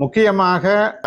முக்கியமாக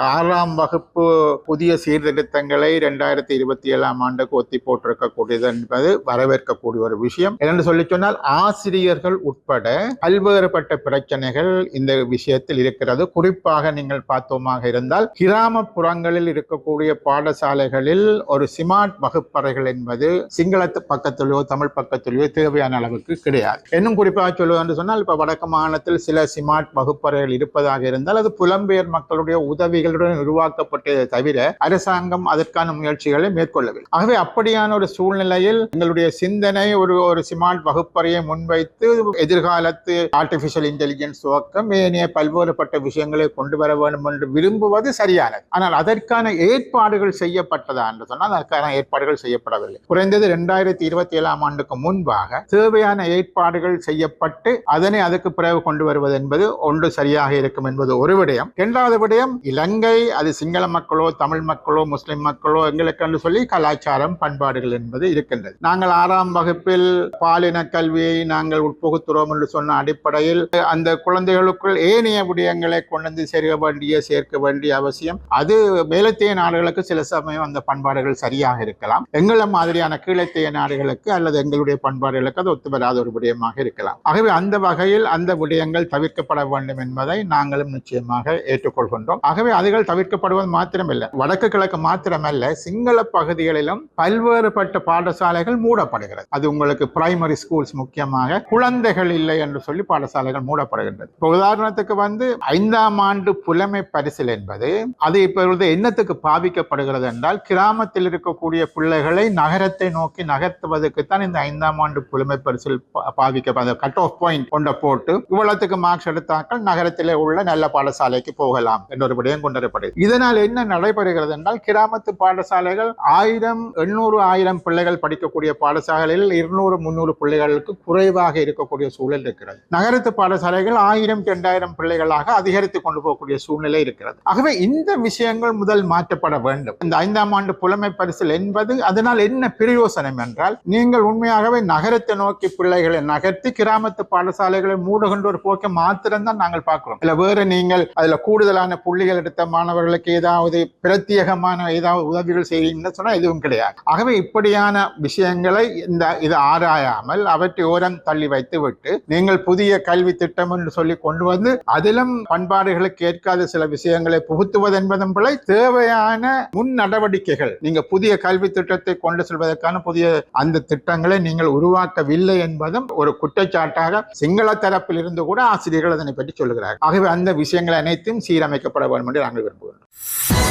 ஆறாம் வகுப்பு புதிய சீர்திருத்தங்களை இரண்டாயிரத்தி இருபத்தி ஏழாம் ஆண்டுக்கு ஒத்தி போட்டிருக்கக்கூடியது என்பது வரவேற்கக்கூடிய ஒரு விஷயம். என்று சொல்லி சொன்னால் ஆசிரியர்கள் உட்பட பல்வேறுபட்ட பிரச்சனைகள் இந்த விஷயத்தில் இருக்கிறது. குறிப்பாக நீங்கள் பார்த்தோமாக இருந்தால் கிராமப்புறங்களில் இருக்கக்கூடிய பாடசாலைகளில் ஒரு சிமார்ட் வகுப்பறைகள் என்பது சிங்களத்து பக்கத்திலோ தமிழ் பக்கத்திலோ தேவையான அளவுக்கு கிடையாது. இன்னும் குறிப்பாக சொல்லுவது என்று சொன்னால் இப்போ வடக்கு மாநிலத்தில் சில சிமார்ட் வகுப்பறைகள் இருப்பதாக இருந்தால் அது புலம்பெயர் மக்களுடைய உதவிகளுடன் உருவாக்கப்பட்டதை தவிர அரசாங்கம் அதற்கான முயற்சிகளை மேற்கொள்ளவில்லை. ஆகவே அப்படியான ஒரு சூழ்நிலையில் எங்களுடைய சிந்தனை ஒரு ஒரு சிமார்ட் வகுப்பறையை முன்வைத்து எதிர்காலத்து ஆர்டிபிஷியல் இன்டெலிஜென்ஸ் துவக்கம் ஏனைய பல்வேறுபட்ட விஷயங்களை கொண்டு வர வேண்டும் என்று விரும்புவது சரியானது. ஆனால் அதற்கான ஏற்பாடுகள் செய்யப்பட்டதா என்று சொன்னால் அதற்கான ஏற்பாடுகள் செய்யப்படவில்லை. குறைந்தது இரண்டாயிரத்தி இருபத்தி ஏழாம் ஆண்டுக்கு முன்பாக தேவையான ஏற்பாடுகள் செய்யப்பட்டு அதனை அதுக்கு பிறகு கொண்டு வருவது என்பது ஒன்று சரியாக இருக்கும் என்பது ஒரு விடயம். இரண்டாவது விடயம் இலங்கை அது சிங்கள மக்களோ தமிழ் மக்களோ முஸ்லிம் மக்களோ எங்களுக்கு சொல்லி கலாச்சாரம் பண்பாடுகள் என்பது இருக்கின்றது. நாங்கள் ஆறாம் வகுப்பில் பாலின கல்வியை நாங்கள் உட்புகுத்துறோம் என்று சொன்ன அடிப்படையில் அந்த குழந்தைகளுக்குள் ஏனைய விடயங்களை கொண்டு சேர்க்க வேண்டிய சேர்க்க வேண்டிய அவசியம். அது மேலத்தைய நாடுகளுக்கு சில சமயம் அந்த பண்பாடுகள் சரியாக இருக்கலாம். எங்களை மாதிரியான கீழத்தைய நாடுகளுக்கு அல்லது எங்களுடைய பண்பாடுகளுக்கு அது ஒத்து வராத ஒரு விடயமாக இருக்கலாம். ஆகவே அந்த வகையில் அந்த விடயங்கள் தவிர்க்கப்பட வேண்டும் என்பதை நாங்களும் நிச்சயமாக ஏற்றுக்கொள்கின்றோம். ஆகவே அதுகள் தவிர்க்கப்படுவது மாத்திரமல்ல. வடக்கு கிழக்கு மாத்திரமல்ல சிங்கள பகுதிகளிலும் பல்வேறுபட்ட பாடசாலைகள் மூடப்படுகிறது. அது உங்களுக்கு பிரைமரி ஸ்கூல்ஸ் முக்கியமாக குழந்தைகள் இல்லை என்று சொல்லி பாடசாலைகள் மூடப்படுகின்றது. இப்போ உதாரணத்துக்கு வந்து ஐந்தாம் ஆண்டு புலமை பரிசில் என்பது அது இப்பொழுது என்னத்துக்கு பாவிக்கப்படுகிறது என்றால் கிராமத்தில் இருக்கக்கூடிய பிள்ளைகளை நகரத்தை நோக்கி நகர்த்துவதற்குத்தான் இந்த ஐந்தாம் ஆண்டு புலமை பரிசில் பாவிக்க கட் ஆஃப் பாயிண்ட் கொண்ட போட்டு இவ்வளவுக்கு மார்க்ஸ் எடுத்தாக்கள் நகரத்திலே உள்ள நல்ல பாடசாலைக்கு போகலாம் என்ற ஒரு விடயம் கொண்டுவரப்படுது இதனால் என்ன நடைபெறுகிறது என்றால் கிராமத்து பாடசாலைகள் ஆயிரம் எண்ணூறு ஆயிரம் பிள்ளைகள் படிக்கக்கூடிய பாடசாலைகளில் இருநூறு முன்னூறு பிள்ளைகளுக்கு குறைவாக இருக்கக்கூடிய சூழல் இருக்கிறது. நகரத்து பாடசாலைகள் ஆயிரம் இரண்டாயிரம் பிள்ளைகளாக அதிகரித்து கொண்டு போகக்கூடிய சூழ்நிலை இருக்கிறது. ஆகவே இந்த விஷயங்கள் முதல் மாற்றப்பட வேண்டும். இந்த ஐந்தாம் ஆண்டு புலமை பரிசில் என்பது அதனால் என்ன பிரயோசனம் என்றால் நீங்கள் உண்மையாகவே நகரத்தை நோக்கி பிள்ளைகளை நகர்த்தி கிராமத்து பாடசாலைகளை மூடுகின்ற ஒரு போக்கை மாத்திரம்தான் நாங்கள் பார்க்கிறோம். இல்ல வேற நீங்கள் அதுல கூடுதலான புள்ளிகள் எடுத்த மாணவர்களுக்கு ஏதாவது பிரத்யேகமான ஏதாவது உதவிகள் செய்கிறீங்கன்னு சொன்னால் எதுவும் கிடையாது. ஆகவே இப்படியான விஷயங்களை இந்த இது ஆராயாமல் அவற்றை ஓரம் தள்ளி வைத்து விட்டு நீங்கள் புதிய கல்வி திட்டம் என்று சொல்லி கொண்டு வந்து அதிலும் பண்பாடுகளுக்கு ஏற்காத சில விஷயங்களை புகுத்துவது என்பதும் பிழை தேவையான முன் நடவடிக்கைகள் நீங்கள் புதிய கல்வி திட்டத்தை கொண்டு செல்வதற்கான புதிய அந்த திட்டங்களை நீங்கள் உருவாக்கவில்லை என்பதும் ஒரு குற்றச்சாட்டாக சிங்கள தரப்பில் இருந்து கூட ஆசிரியர்கள் அதனை பற்றி சொல்லுகிறார்கள். ஆகவே அந்த விஷயங்கள் அனைத்தும் சீரமைக்கப்பட வேண்டும் என்று நாங்கள் விரும்புகிறோம்.